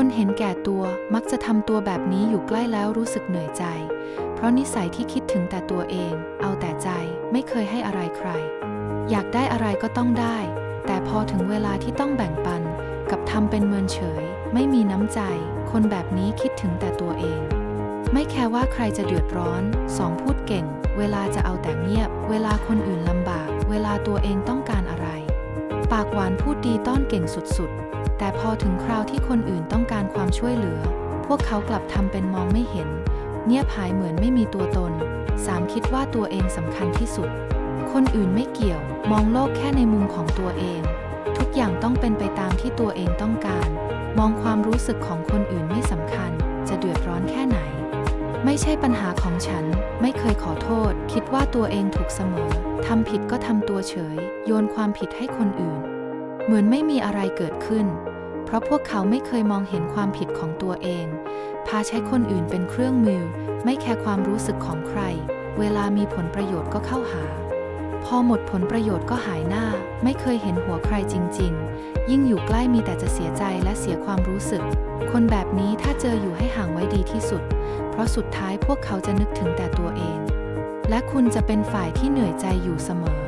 คนเห็นแก่ตัวมักจะทำตัวแบบนี้อยู่ใกล้แล้วรู้สึกเหนื่อยใจ เพราะนิสัยที่คิดถึงแต่ตัวเอง เอาแต่ใจไม่เคยให้อะไรใคร อยากได้อะไรก็ต้องได้ แต่พอถึงเวลาที่ต้องแบ่งปัน กับทำเป็นเมินเฉย ไม่มีน้ำใจ คนแบบนี้คิดถึงแต่ตัวเอง ไม่แคร์ว่าใครจะเดือดร้อนสองพูดเก่ง เวลาจะเอาแต่เงียบ เวลาคนอื่นลำบาก เวลาตัวเองต้องการอะไร ปากหวานพูดดีต้อนเก่งสุดๆ แต่พอถึงคราวที่คนอื่นต้องการความช่วยเหลือ พวกเขากลับทำเป็นมองไม่เห็น เงียบหายเหมือนไม่มีตัวตน สามคิดว่าตัวเองสำคัญที่สุด คนอื่นไม่เกี่ยว มองโลกแค่ในมุมของตัวเอง ทุกอย่างต้องเป็นไปตามที่ตัวเองต้องการ มองความรู้สึกของคนอื่นไม่สำคัญ จะเดือดร้อนแค่ไหน ไม่ใช่ปัญหาของฉัน ไม่เคยขอโทษ คิดว่าตัวเองถูกเสมอ ทำผิดก็ทำตัวเฉย โยนความผิดให้คนอื่น เหมือนไม่มีอะไรเกิดขึ้น เพราะพวกเขาไม่เคยมองเห็นความผิดของตัวเอง พาใช้คนอื่นเป็นเครื่องมือ ไม่แคร์ความรู้สึกของใคร เวลามีผลประโยชน์ก็เข้าหา พอหมดผลประโยชน์ก็หายหน้า ไม่เคยเห็นหัวใครจริง ๆ ยิ่งอยู่ใกล้มีแต่จะเสียใจและเสียความรู้สึก คนแบบนี้ถ้าเจออยู่ให้ห่างไว้ดีที่สุด เพราะสุดท้ายพวกเขาจะนึกถึงแต่ตัวเอง และคุณจะเป็นฝ่ายที่เหนื่อยใจอยู่เสมอ